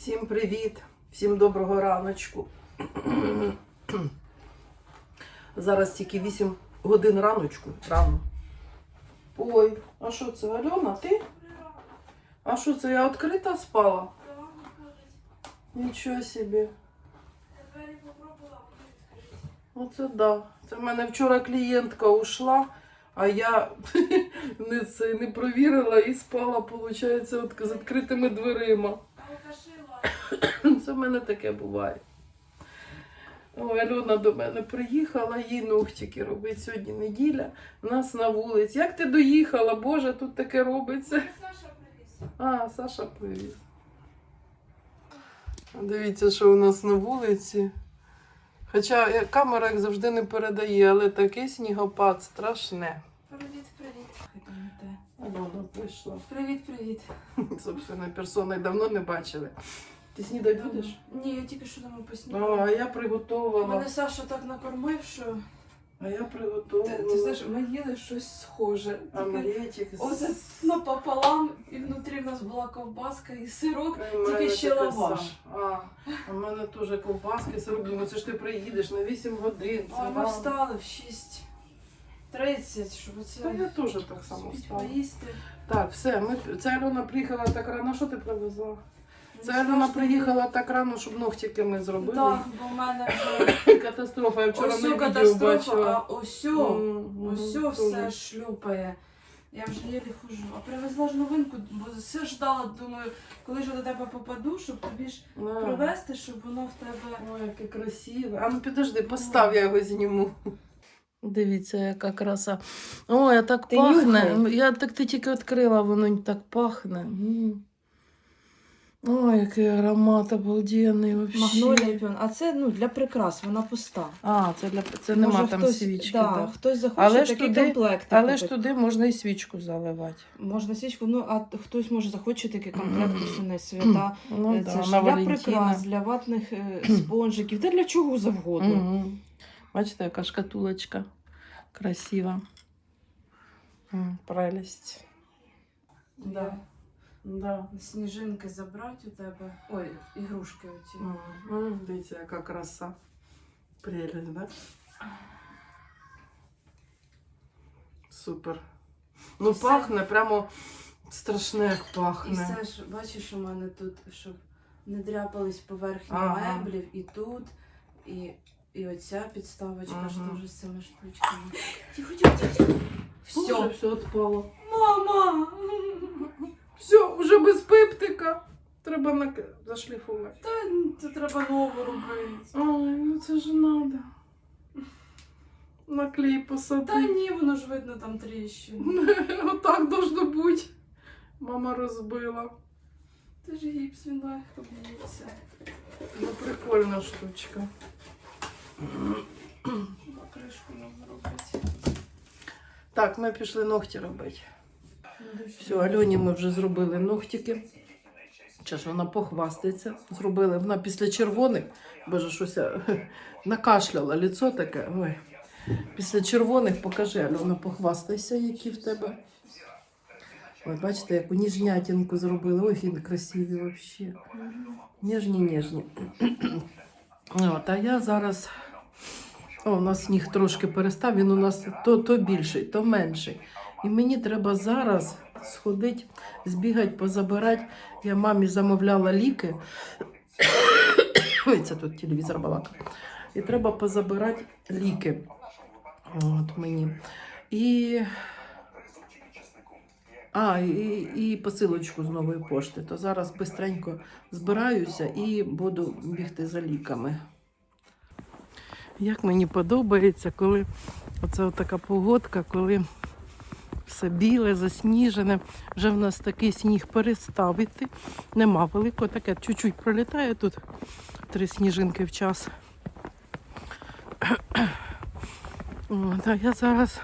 Всім привіт, всім доброго раночку. Зараз тільки 8 годин раночку. Рано. Ой, а що це? Альона, ти? А що це? Я відкрита спала? Нічого собі. Оце да. Це в мене вчора клієнтка ушла, а я не, це, не провірила і спала, виходить, з відкритими дверима. Це в мене таке буває. Ой, Альона до мене приїхала, їй ногтики робить. Сьогодні неділя, у нас на вулиці. Як ти доїхала? Боже, тут таке робиться. Саша привіз. А, Саша привіз. Дивіться, що у нас на вулиці. Хоча е, камера, як завжди, не передає, але такий снігопад страшне. Привіт, привіт. Альона прийшла. Привіт, привіт. Собственно, персони давно не бачили. Ти снідай будеш? Ні, я тільки що дома поснідала. а я приготувала. Мене. Саша так накормив, що А я приготувала. ти знаєш, ми їли щось схоже. Омлетик. оце напополам, і внутрі в нас була ковбаска і сирок. Мене тільки ще лаваш. саме. А, у мене теж ковбаски, сироп. Думаю, це ж ти приїдеш на 8 годин. Це А ми встали в 6.30, щоб Та я теж так само поїсти. Так, все, ми, це Альона приїхала так рано. Що ти привезла? Це Ну, Альона приїхала так рано, щоб ногтики ми зробили. Так, бо в мене вже Катастрофа. Я вчора на цю відео катастрофа, а бачила. ось Мгм, Ось мгм, все теж. шлюпає. Я вже єлі хожу. А привезла ж новинку, бо все ждала, думаю, коли ж до тебе попаду, щоб тобі ж На. привезти, щоб воно в тебе. Ой, яке красиве. А ну підожди, постав, я його зніму. Дивіться, яка краса. Ой, а так Ти пахне. нюхай. Я так ти тільки відкрила, воно так пахне. Ой, який аромат обалденний вообще. Магнолія піон. А це ну, для прикрас, вона пуста. А, це для це нема Може, там хтось, свічки. Да, Да. Хтось захоче Але ж такий туди- комплект. Але ж туди можна і свічку заливати. Можна свічку, ну а хтось може захоче такий комплект усе свята. Ну, Е, да, це ж для прикрас, для ватних е, спонжиків, та для чого завгодно. Бачите, яка шкатулочка красива. М, Прелість. Да. Да. Сніжинки забрати у тебе. Ой, ігрушки оці. М, Дивіться, яка краса. Прелість, да? Супер. Ну, Все. пахне прямо страшне, як І пахне. все ж, бачиш, у мене тут, щоб не дряпались поверхні Ага. меблів, і тут, і, і оця підставочка ж теж з цими штучками. Тихо, тихо, тихо. Все, Все. все відпало. Мама! Все, вже без пиптика. Треба на... зашліфувати. Та ну, це треба нову робити. Ой, ну це ж надо. На клей Та ні, воно ж видно там тріщини. Отак должно бути. Мама розбила. Це ж гіпс, він легко б'ється. Ну, прикольна штучка. Треба кришку. Так, ми пішли ногті робити. Все, Альоні ми вже зробили ногтики. Зараз вона похвастається. Зробили вона після червоних, боже, щось я накашляла, лицо таке. Ой. Після червоних покажи, Альона, похвастайся, які в тебе. Ой, бачите, яку ніжнятинку зробили. Ой, він красивий взагалі. Ніжні, ніжні. От, а я зараз. О, у нас сніг трошки перестав, він у нас то, то більший, то менший. І мені треба зараз сходити, збігати, позабирати. Я мамі замовляла ліки. Ой, це тут телевізор балака. І треба позабирати ліки. От мені. І. А, і, і посилочку з нової пошти. То зараз бистренько збираюся і буду бігти за ліками. Як мені подобається, коли оце така погодка, коли все біле, засніжене. Вже в нас такий сніг перестав іти. Нема великого, таке чуть-чуть пролітає тут три сніжинки в час. От, я зараз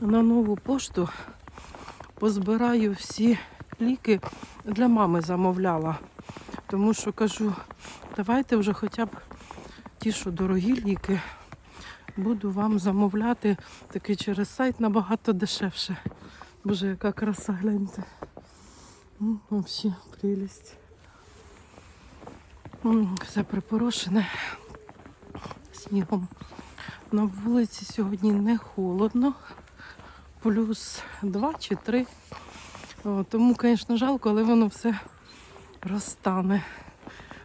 на нову пошту позбираю всі ліки для мами замовляла. Тому що кажу, давайте вже хоча б ті, що дорогі ліки, буду вам замовляти таки через сайт набагато дешевше. Боже, яка краса, гляньте. М, Взагалі, прелість. Все припорошене снігом. На вулиці сьогодні не холодно, плюс 2 чи 3. О, тому, звісно, жалко, але воно все розтане.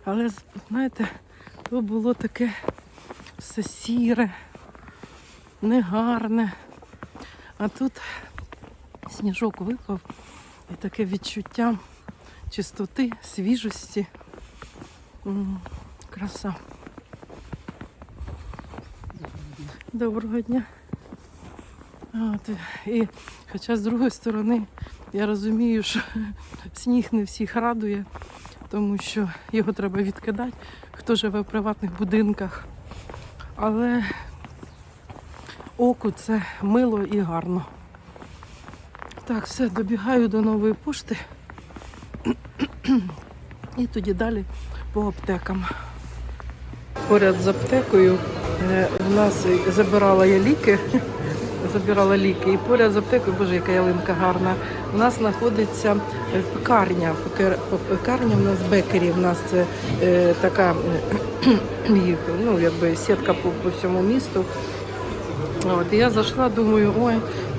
Але, знаєте, то було таке все сіре, негарне. А тут сніжок випав і таке відчуття чистоти, свіжості. Краса. Доброго дня. От, і, хоча з другої сторони я розумію, що сніг не всіх радує, тому що його треба відкидати, хто живе в приватних будинках. Але оку це мило і гарно. Так, все, добігаю до нової пошти. І тоді далі по аптекам. Поряд з аптекою е, в нас забирала я ліки. Забирала ліки. І поряд з аптекою, боже, яка ялинка гарна. У нас знаходиться е, пекарня. Пекарня в нас бекері. В нас це е, така їх, ну, якби сітка по, по всьому місту. От, і я зайшла, думаю, ой,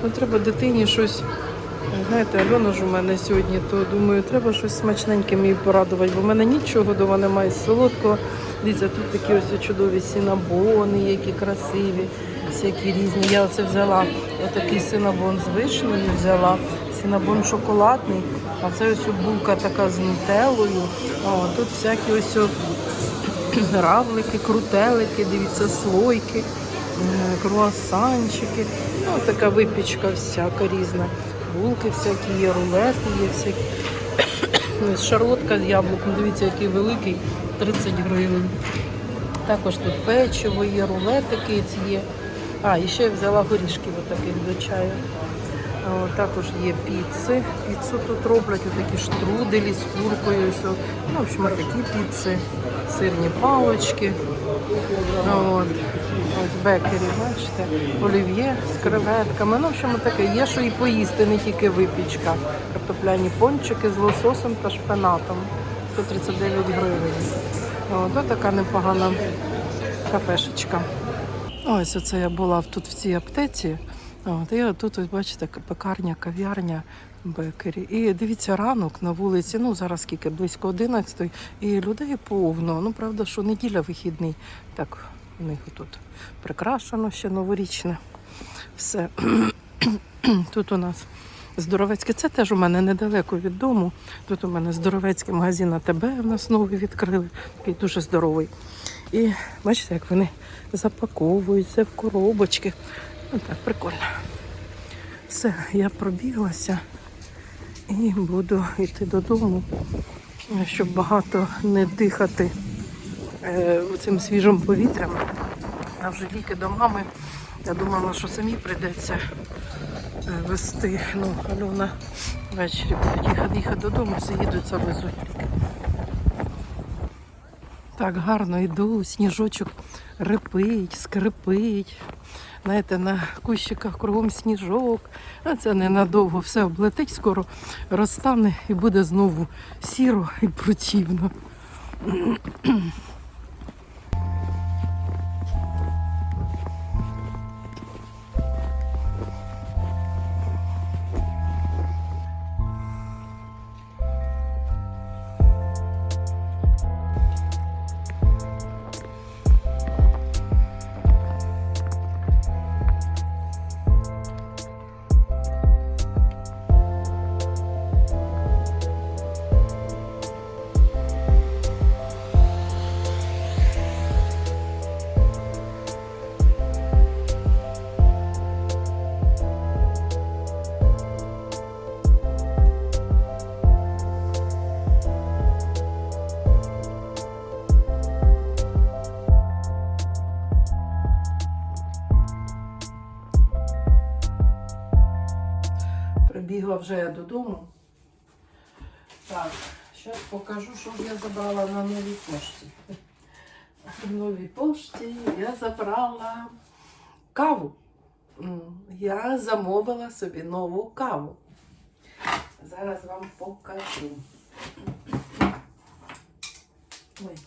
ну треба дитині щось. Знаєте, Альона ж у мене сьогодні, то думаю, треба щось смачненьке мені порадувати, бо в мене нічого вдома немає солодкого. Дивіться, тут такі ось чудові синабони, які красиві, всякі різні. Я оце взяла отакий синабон з вишнею взяла, синабон шоколадний, а це ось булка така з нутеллою. О, тут всякі ось равлики, крутелики, дивіться, слойки, м, круасанчики. Ну, така випічка всяка різна. Булки всякі є, рулети є всякі. Шарлотка з яблуком, дивіться, який великий, 30 гривень. Також тут печиво є, рулетики ці є. А, і ще я взяла горішків отаких до чаю. Також є піци. Піцу тут роблять, отакі штруделі з куркою. Ось, ну, в общем, такі піци, сирні палочки. От. Ось бекері, бачите, олів'є з креветками. Ну, в общем, таке. Є що і поїсти, не тільки випічка. Картопляні пончики з лососем та шпинатом. 139 гривень. О, то така непогана кафешечка. Ось оце я була тут в цій аптеці. От, і тут, ось, бачите, пекарня, кав'ярня, бекері. І дивіться, ранок на вулиці, ну зараз скільки, близько 11 і людей повно. Ну, правда, що неділя вихідний. Так, у них тут прикрашено ще новорічне. Все. тут у нас здоровецьке. Це теж у мене недалеко від дому. Тут у мене здоровецький магазин АТБ в нас новий відкрили, такий дуже здоровий. І бачите, як вони запаковуються в коробочки. Ну так, прикольно. Все, я пробіглася і буду йти додому, щоб багато не дихати е, цим свіжим повітрям. А вже ліки до мами. Я думала, що самі прийдеться е, вести. Ну, Альона ввечері будуть їхати, їхати додому, заїдуть, завезуть. Так гарно йду, сніжочок рипить, скрипить. Знаєте, на кущиках кругом сніжок. А це ненадовго все облетить, скоро розтане і буде знову сіро і противно. Вже я додому. Так, зараз покажу, що я забрала на новій пошті. В новій пошті я забрала каву. Я замовила собі нову каву. Зараз вам покажу. Ой.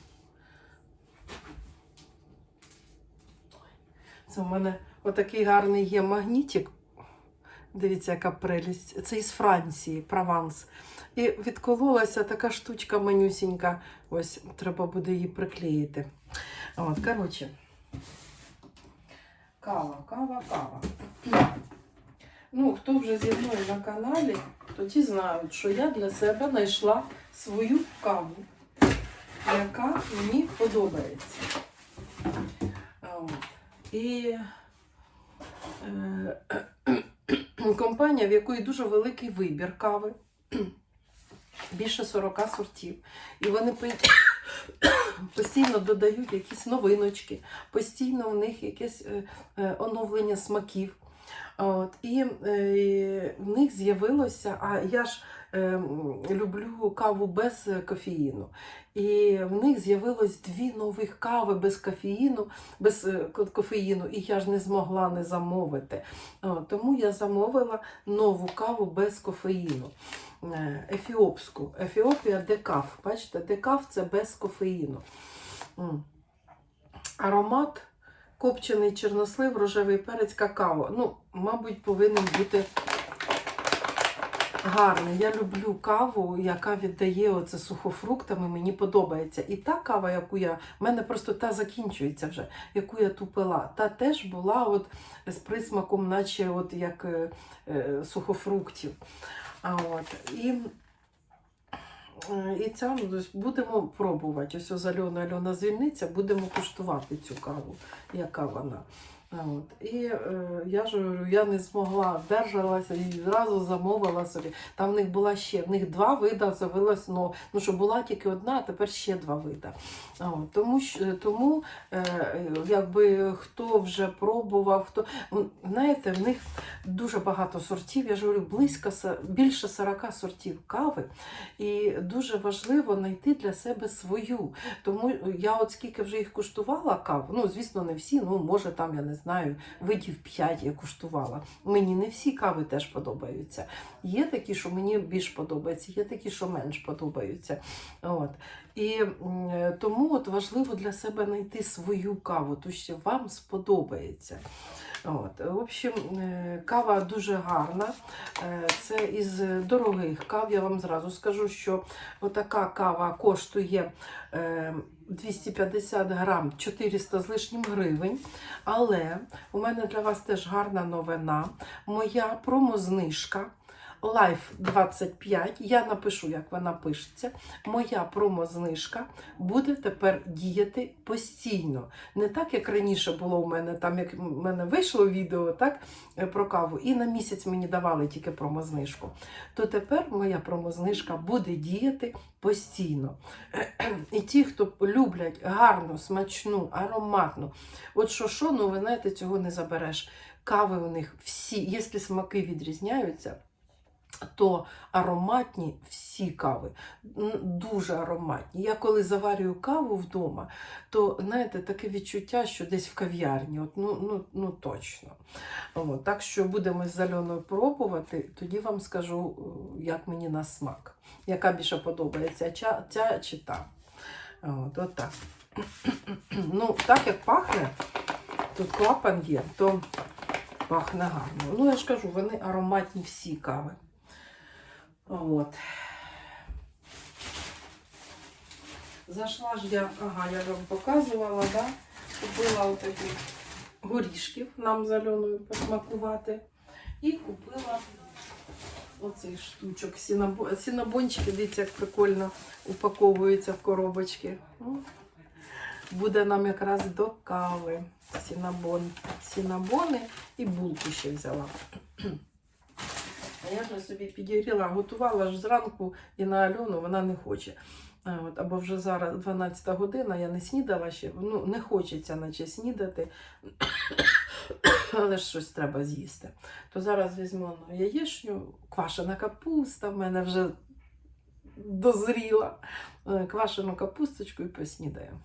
Це в мене отакий гарний є магнітик. Дивіться, яка прелість. Це із Франції, Прованс. І відкололася така штучка манюсінька. Ось треба буде її приклеїти. От, коротше. Кава, кава, кава. Ну, хто вже зі мною на каналі, тоді знають, що я для себе знайшла свою каву, яка мені подобається. От. І е, компанія, в якої дуже великий вибір кави, більше 40 сортів. І вони по- постійно додають якісь новиночки, постійно у них якесь е, е, оновлення смаків. От, і е, в них з'явилося, а я ж люблю каву без кофеїну. І в них з'явилось дві нових кави без кофеїну, без е, кофеїну, і я ж не змогла не замовити. Тому я замовила нову каву без кофеїну. Е, Ефіопську. Ефіопія декаф. Бачите, декаф це без кофеїну. Аромат копчений чорнослив, рожевий перець, какао. Ну, мабуть, повинен бути гарний. Я люблю каву, яка віддає оце сухофруктами, мені подобається. І та кава, яку я. в мене просто та закінчується вже, яку я ту пила. Та теж була от з присмаком, наче от як е, е, сухофруктів. А от. І Е, І ця будемо пробувати. Ось з Альона Альона звільниться, будемо куштувати цю каву, яка вона. От. І е, я ж говорю, я не змогла, держалася і зразу замовила собі. Там в них була ще, в них два вида з'явилось, ну, ну що була тільки одна, а тепер ще два вида. От. Тому, що- тому е, якби хто вже пробував, хто знаєте, в них дуже багато сортів. Я ж говорю, близько більше 40 сортів кави. І дуже важливо знайти для себе свою. Тому я от скільки вже їх куштувала каву, ну звісно, не всі, ну може там я не знаю, видів 5 я куштувала. Мені не всі кави теж подобаються. Є такі, що мені більш подобаються, є такі, що менш подобаються. От. І тому от важливо для себе знайти свою каву, ту, що вам сподобається. От. В общем, е, кава дуже гарна. Е, Це із дорогих кав. Я вам зразу скажу, що отака кава коштує е, 250 грам 400 з лишнім гривень. Але у мене для вас теж гарна новина. Моя промознижка. Life 25, я напишу, як вона пишеться. Моя промознижка буде тепер діяти постійно. Не так, як раніше було у мене, там як в мене вийшло відео так, е, про каву, і на місяць мені давали тільки промознижку. То тепер моя промознижка буде діяти постійно. І ті, хто люблять гарну, смачну, ароматну, от що що, ну ви знаєте, цього не забереш. Кави у них всі, якщо смаки відрізняються, то ароматні всі кави, дуже ароматні. Я коли заварюю каву вдома, то знаєте, таке відчуття, що десь в кав'ярні, от, ну, ну, ну точно. От, так що будемо з Альоною пробувати, тоді вам скажу, е, як мені на смак, яка більше подобається, ця, ця чи та. От, от так. ну, так як пахне, тут клапан є, то пахне гарно. Ну, я ж кажу, вони ароматні всі кави. От. Зайшла ж я, ага, я вам показувала, да? Купила отаких горішків нам з Альоною посмакувати. І купила оцей штучок. Сінабо... Сінабончики, дивіться, як прикольно упаковуються в коробочки. Буде нам якраз до кави. Сінабон. Сінабони і булку ще взяла. Я вже собі підігріла, готувала ж зранку і на Альону вона не хоче. От, або вже зараз 12 година, я не снідала ще, ну не хочеться наче снідати, але ж щось треба з'їсти. То зараз візьму ну, яєчню, квашена капуста в мене вже дозріла. Е, Квашену капусточку і поснідаю.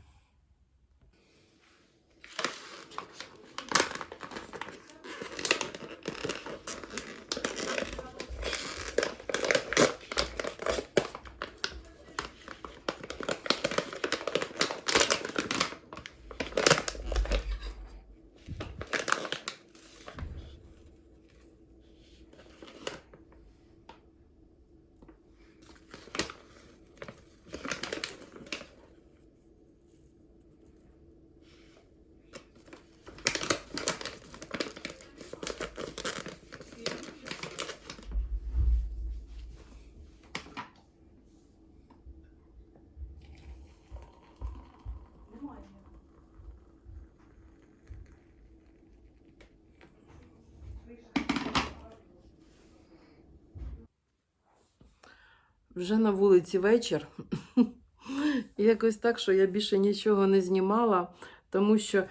Вже на вулиці вечір. І Якось так, що я більше нічого не знімала, тому що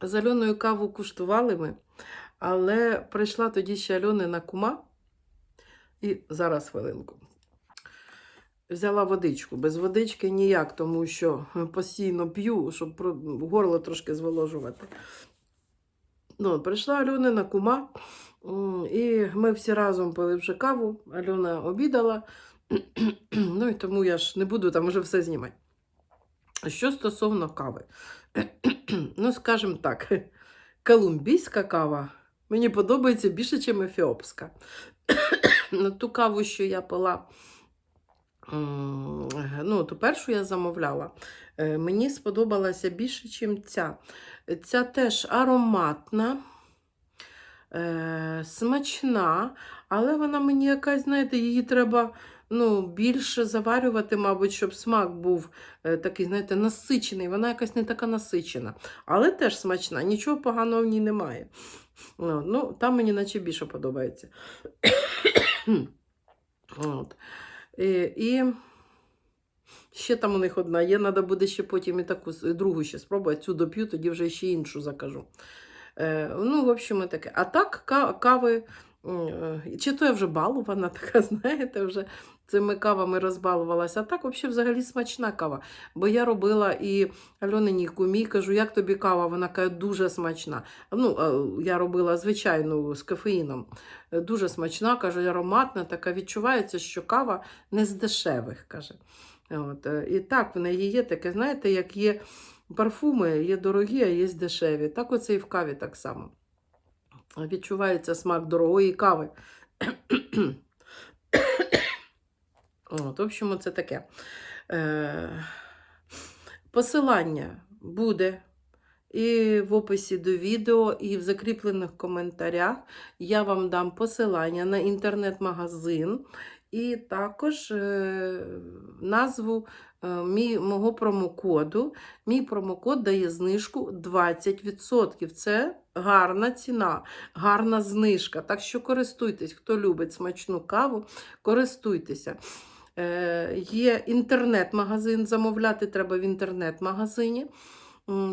з каву куштували ми, але прийшла тоді ще Альонина кума. І зараз хвилинку. Взяла водичку. Без водички ніяк, тому що постійно п'ю, щоб горло трошки зволожувати. Ну, прийшла Альонина кума, і ми всі разом пили вже каву. Альона обідала. Ну і тому я ж не буду там вже все знімати. Що стосовно кави, ну, скажімо так, колумбійська кава мені подобається більше, ніж ефіопська. Ну, Ту каву, що я пила, ну, ту першу я замовляла, е, мені сподобалася більше, ніж ця. Ця теж ароматна, е, смачна, але вона мені якась, знаєте, її треба ну, більше заварювати, мабуть, щоб смак був е, такий, знаєте, насичений. Вона якась не така насичена. Але теж смачна, нічого поганого в ній немає. Ну, ну там мені наче більше подобається. От. І, і ще там у них одна є, треба буде ще потім і таку другу ще спробувати. Цю доп'ю, тоді вже ще іншу закажу. Е, ну, в общем, таке. А так, кави, е, чи то я вже балована, така, знаєте, вже цими кавами розбалувалася. А так, взагалі, взагалі смачна кава. Бо я робила і Альониній кумі, кажу, як тобі кава? Вона каже, дуже смачна. Ну, е, я робила звичайну з кофеїном. Дуже смачна, каже, ароматна, така відчувається, що кава не з дешевих, каже. От. І так, в неї є таке, знаєте, як є парфуми, є дорогі, а є дешеві. Так оце і в каві так само. Відчувається смак дорогої кави. От, в общем, це таке. Е, посилання буде і в описі до відео, і в закріплених коментарях. Я вам дам посилання на інтернет-магазин і також е, назву мій, мого промокоду. Мій промокод дає знижку 20%. Це гарна ціна, гарна знижка. Так що користуйтесь, хто любить смачну каву, користуйтеся. Е, Є інтернет-магазин, замовляти треба в інтернет-магазині.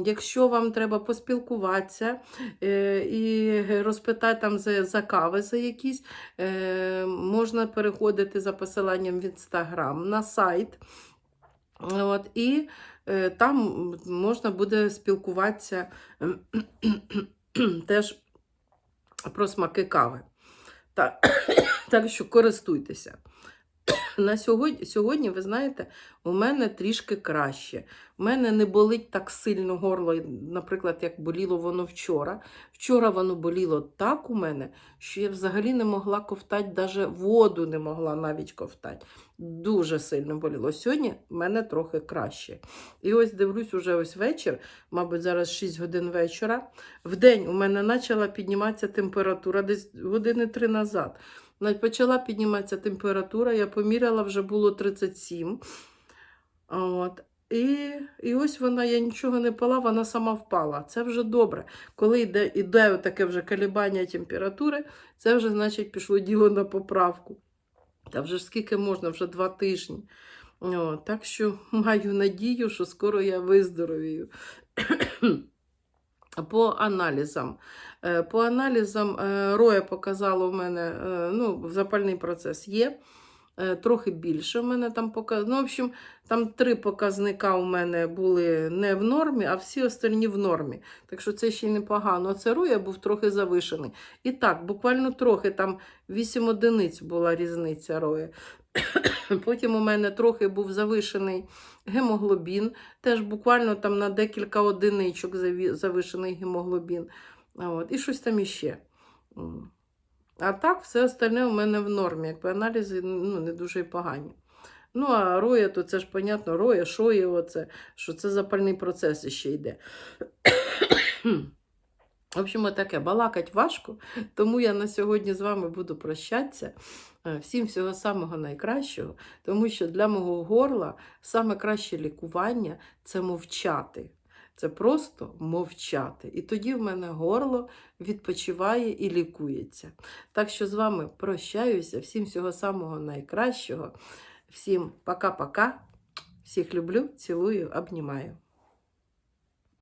Якщо вам треба поспілкуватися е, і розпитати там за, за кави за якісь, е, можна переходити за посиланням в інстаграм на сайт. От, і е, там можна буде спілкуватися теж про смаки кави. Так, так що користуйтеся. На сьогодні, сьогодні, ви знаєте, у мене трішки краще. У мене не болить так сильно горло, наприклад, як боліло воно вчора. Вчора воно боліло так у мене, що я взагалі не могла ковтати, навіть воду не могла навіть ковтати. Дуже сильно боліло. Сьогодні в мене трохи краще. І ось дивлюсь, уже ось вечір, мабуть, зараз 6 годин вечора. В день у мене почала підніматися температура десь години три назад. Почала підніматися температура, я поміряла, вже було 37. От. І, і ось вона, я нічого не пила, вона сама впала. Це вже добре. Коли йде, йде таке вже колебання температури, це вже, значить, пішло діло на поправку. Та вже ж скільки можна, вже два тижні. О, так що маю надію, що скоро я виздоровію. По аналізам. Е, По аналізам е, Роя показала у мене е, ну, запальний процес є. Е, Трохи більше у мене там показ... Ну, в общем, там три показника у мене були не в нормі, а всі остальні в нормі. Так що це ще й непогано. Це Роя був трохи завишений. І так, буквально трохи, там 8 одиниць була різниця Роя. Потім у мене трохи був завишений гемоглобін, теж буквально там на декілька одиничок завишений гемоглобін. От, і щось там іще. А так, все остальне у мене в нормі. Якби аналізи ну, не дуже погані. Ну, а роя, то це ж понятно, роя, що оце, що це запальний процес ще йде. В общем, таке балакать важко, тому я на сьогодні з вами буду прощатися. Е, всім всього самого найкращого, тому що для мого горла саме краще лікування це мовчати. Це просто мовчати. І тоді в мене горло відпочиває і лікується. Так що з вами прощаюся, всім всього самого найкращого. Всім пока-пока. Всіх люблю, цілую, обнімаю.